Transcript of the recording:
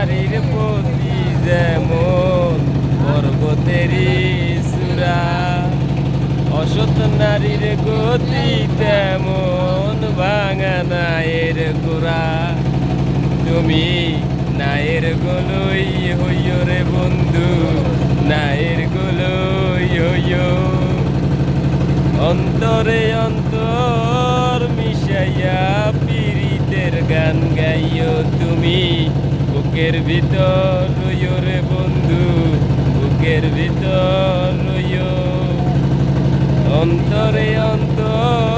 নারীর প্রতি যেমন পর্বতেরই সুরা অসত নারীর গতি তেমন ভাঙা নায়ের গোরা তুমি নায়ের গলই হইয় রে বন্ধু, নায়ের গলই হইয়। অন্তরে অন্তর বুকের ভিতর রইও রে বন্ধু বুকের ভিতর রইও অন্তরে অন্তর